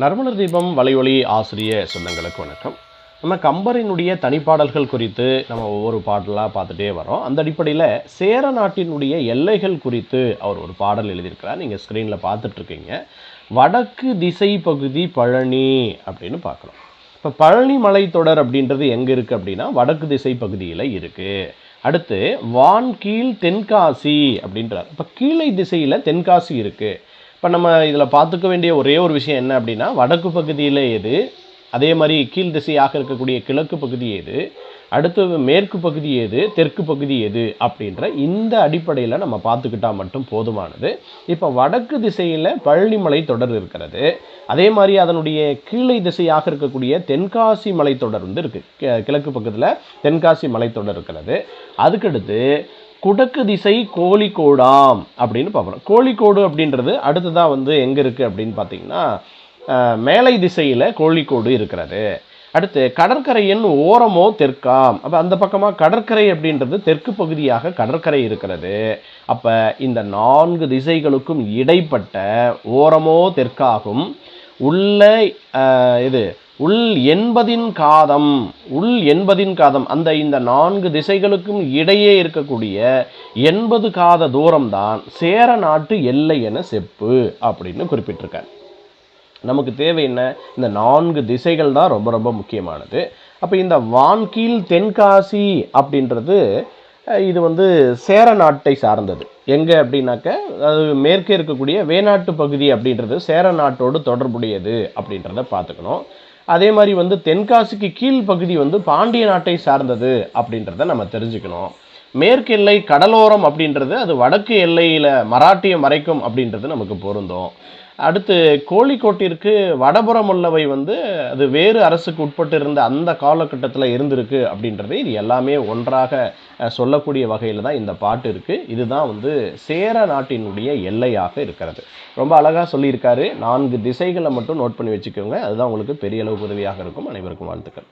நர்மலர் தீபம் வலையொலி ஆசிரிய சொந்தங்களுக்கு வணக்கம். நம்ம கம்பரினுடைய தனிப்பாடல்கள் குறித்து நம்ம ஒவ்வொரு பாடலாக பார்த்துட்டே வரோம். அந்த அடிப்படையில் சேர நாட்டினுடைய எல்லைகள் குறித்து அவர் ஒரு பாடல் எழுதியிருக்கிறார். நீங்கள் ஸ்க்ரீனில் பார்த்துட்ருக்கீங்க. வடக்கு திசை பகுதி பழனி அப்படின்னு பார்க்குறோம் இப்போ பழனி மலைத்தொடர் அப்படின்றது எங்கே இருக்குது அப்படின்னா வடக்கு திசை பகுதியில் இருக்குது அடுத்து வான் கீழ் தென்காசி அப்படின்றார். இப்போ கீழை திசையில் தென்காசி இருக்குது இப்போ நம்ம இதில் பார்த்துக்க வேண்டிய ஒரே ஒரு விஷயம் என்ன அப்படின்னா வடக்கு பகுதியில் எது அதே மாதிரி கீழ் திசையாக இருக்கக்கூடிய கிழக்கு பகுதி எது அடுத்து மேற்கு பகுதி எது தெற்கு பகுதி எது அப்படின்ற இந்த அடிப்படையில் நம்ம பார்த்துக்கிட்டா மட்டும் போதுமானது. இப்போ வடக்கு திசையில் பழனிமலை தொடர் இருக்கிறது. அதே மாதிரி அதனுடைய கீழே திசையாக இருக்கக்கூடிய தென்காசி மலைத்தொடர் வந்து இருக்குது கிழக்கு பக்கத்தில் தென்காசி மலைத்தொடர் இருக்கிறது. அதுக்கடுத்து குடக்கு திசை கோழிக்கோடாம் அப்படின்னு பார்க்குறோம் கோழிக்கோடு அப்படின்றது அடுத்ததாக வந்து எங்கே இருக்குது அப்படின்னு பார்த்தீங்கன்னா மேலை திசையில் கோழிக்கோடு இருக்கிறது. அடுத்து கடற்கரையின் ஓரமோ தெற்காம். அப்போ அந்த பக்கமாக கடற்கரை அப்படின்றது தெற்கு பகுதியாக கடற்கரை இருக்கிறது. அப்போ இந்த நான்கு திசைகளுக்கும் இடைப்பட்ட ஓரமோ தெற்காகும். உள்ள இது உள் எண்பதின் காதம் உள் எண்பதின் காதம் அந்த இந்த நான்கு திசைகளுக்கும் இடையே இருக்கக்கூடிய எண்பது காத தூரம்தான் சேர நாட்டு எல்லை என செப்பு அப்படின்னு குறிப்பிட்டிருக்கார். நமக்கு தேவை என்ன? இந்த நான்கு திசைகள் தான் ரொம்ப ரொம்ப முக்கியமானது. அப்போ இந்த வான்கீழ் தென்காசி அப்படின்றது இது வந்து சேர நாட்டை சார்ந்தது. எங்கே அப்படின்னாக்க அது மேற்கே இருக்கக்கூடிய வேநாட்டு பகுதி அப்படின்றது சேர நாட்டோடு தொடர்புடையது அப்படின்றத பார்த்துக்கணும். அதே மாதிரி வந்து தென்காசிக்கு கீழ் பகுதி வந்து பாண்டிய நாட்டை சார்ந்தது அப்படின்றத நம்ம தெரிஞ்சுக்கணும். மேற்கு எல்லை கடலோரம் அப்படின்றது அது வடக்கு எல்லையில் மராட்டியம் மறைக்கும் அப்படின்றது நமக்கு பொருந்தும். அடுத்து கோழிக்கோட்டிற்கு வடபுறம் உள்ளவை வந்து அது வேறு அரசுக்கு உட்பட்டு இருந்த அந்த காலகட்டத்தில் இருந்திருக்கு அப்படின்றது இது எல்லாமே ஒன்றாக சொல்லக்கூடிய வகையில் தான் இந்த பாட்டு இருக்குது இதுதான் வந்து சேர நாட்டினுடைய எல்லையாக இருக்கிறது. ரொம்ப அழகாக சொல்லியிருக்காரு. நான்கு திசைகளை மட்டும் நோட் பண்ணி வச்சுக்கோங்க. அதுதான் உங்களுக்கு பெரிய அளவு உதவியாக இருக்கும். அனைவருக்கும் வாழ்த்துக்கள்.